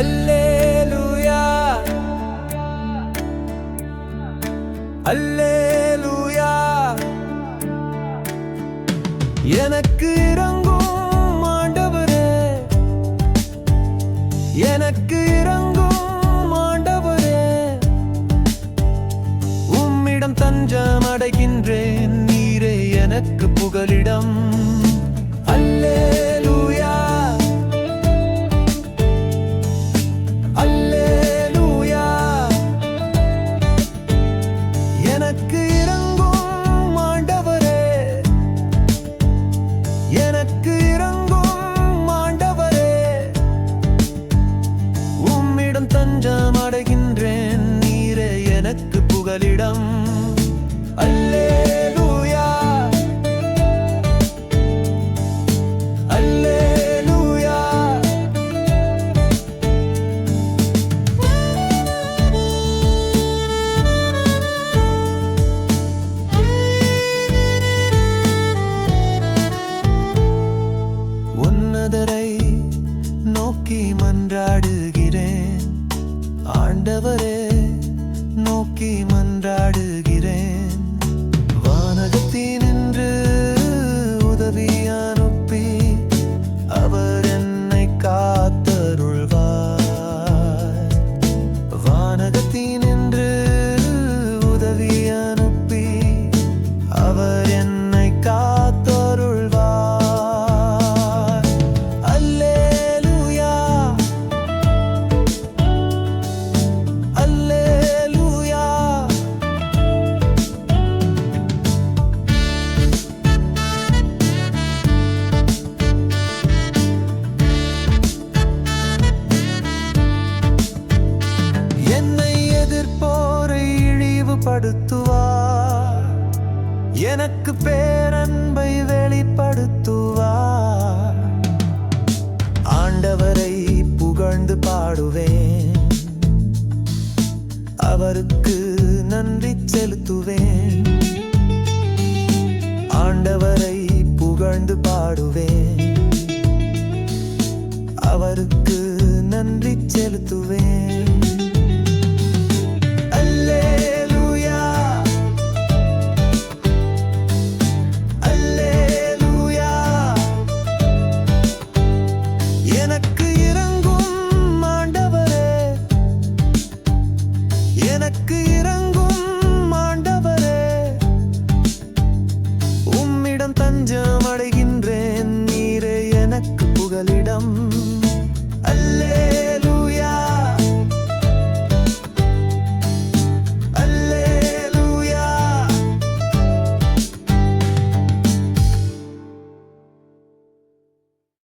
அல்லேலூயா அல்லேலூயா எனக்கு இறங்கும் ஆண்டவரே. எனக்கு இறங்கும் ஆண்டவரே. உம்மிடம் தஞ்சம் அடைகின்றேன். நீரே எனக்கு புகலிடம். எனக்கு இறங்கும் மாண்டவரே எனக்கு இறங்கும் மாண்டவரே உம்மிடம் தஞ்சம் அடைகின்றேன் நீரே எனக்கு புகலிடம். ஆண்டவரே நோக்கி மன்றாடுகிறேன். வானகத்தினின்று உதவி அனுப்பி அவர் என்னை காத்தருள்வார். வானகத்தினின்று உதவி அனுப்பி அவர் என்னை இழிவுபடுத்துவார் எனக்கு பேரன்பை வெளிப்படுத்துவார். ஆண்டவரை புகழ்ந்து பாடுவேன். அவருக்கு நன்றி செலுத்துவேன். ஆண்டவரை புகழ்ந்து பாடுவேன். அவருக்கு நன்றி செலுத்துவேன்.